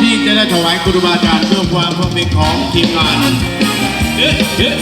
ที่จะได้ถวายครูบาอาจารย์เพื่อความเพื่อเป็นของทีมงานเอ๊ะเอ๊ะ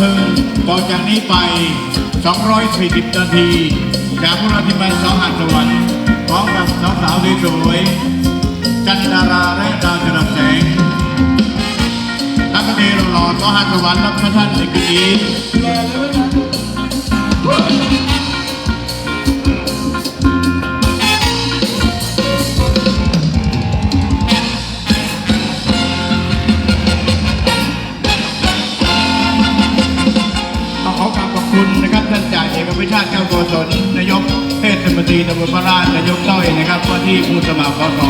ทิงต่อจากนี้ไป 240 นาที จากพวกเราที่ไปสองหันสวรรค์พร้อมกับสาวสาวสวยๆจันดาราและดาวจรัสแสงนักดนตรีหล่อๆสองหาดสวรรค์รับพระท่านในคืนนี้ จ่าเอกพิชาติเจ้าโกศลนายกเทศมนตรีตำบลพระราชนายกต้อยนะครับว่าที่ผู้สมัครสส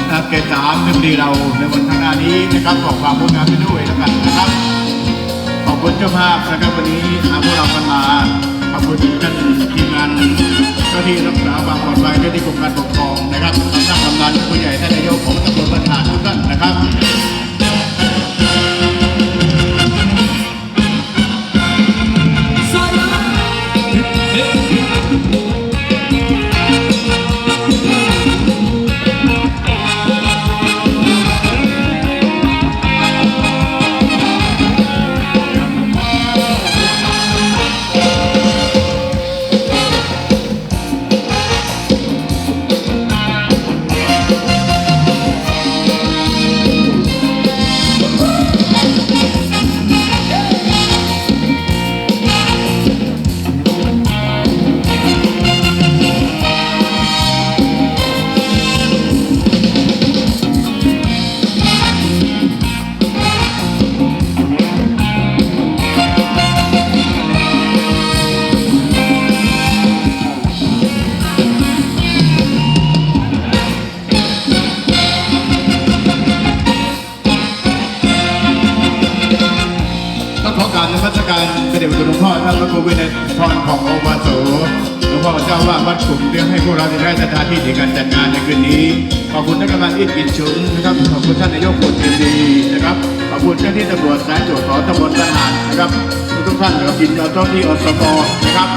นะครับเกตสามท่านดีเราในวันข้างหน้านี้นะครับขอความร่วมงานไปด้วยแล้วกันนะครับ ขอบคุณเจ้าภาพนะครับวันนี้หาพวกเรากันมาขอบคุณท่านทีมงานเจ้าที่รักษาความปลอดภัยเจ้าที่กรมการปกครองนะครับท่านกำนันผู้ใหญ่ท่านนายกของตำบลประธานทุกท่านนะครับูวินัยพรของโอวาโสหลวงพ่อเจ้าว่าวัดกลุ่มเรียกให้พวกเราได้สถานที่ในการจัดงานในคืนนี้ ขอบคุณท่านกำนันอิทกินชุนนะครับ ขอบคุณท่านนายกปุตติดีนะครับ ขอบคุณเจ้าที่ตำรวจสายตรวจของตำรวจทหารนะครับ ทุกท่านนะครับยินดีต้อนรับที่อสมนะครับ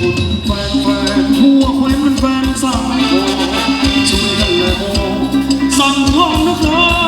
บุญแฟนแฟนหัวแขวนมันแฟนสั่งโอช่วยกันเลยโอสั่งทองนะครับ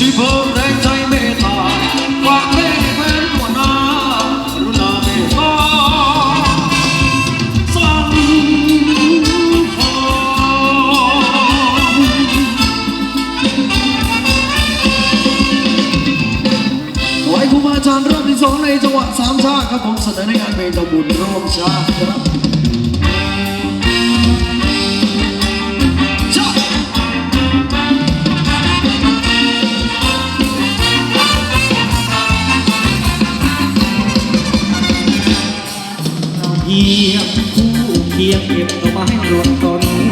ที่พแรงใจเมตตาฝากแม่ให้นหัวนารุณาเมตตาสังคมถวาครูบาอาจารย์รอบที่สองในจังหวัดสามชาติครับผมเสนอในงานเป็นตะบุญร่วมชาติครับียงเก็บต้นไม้หล่นตน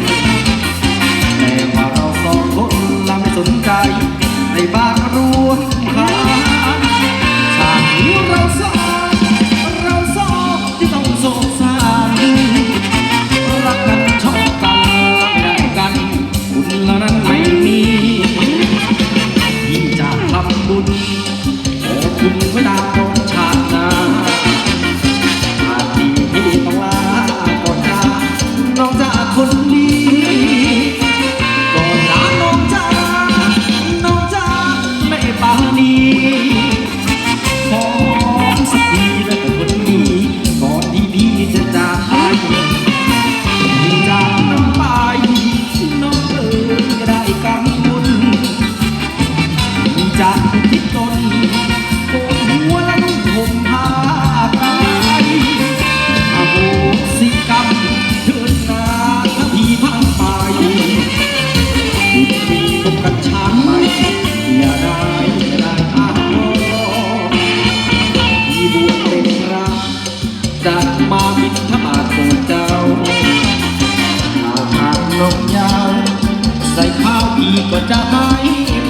พี่ก็จะให้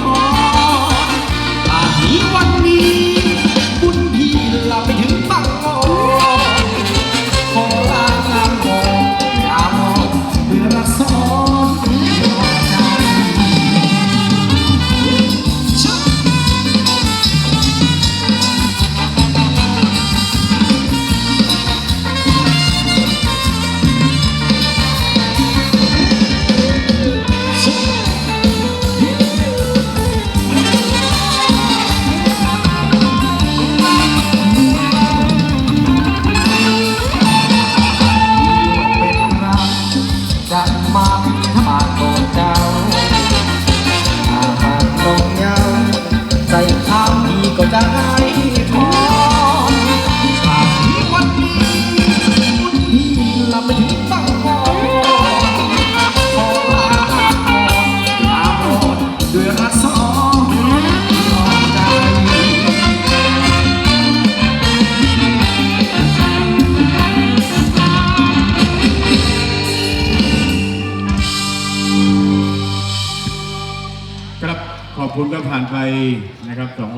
พรอาทีวันนี้ ได้พอที่วันนี้คุณลับไปถึอขอลาก่นลาก่อนด้วยรัสองสองใจครับขอบคุณก็ผ่านไปนะครับสอง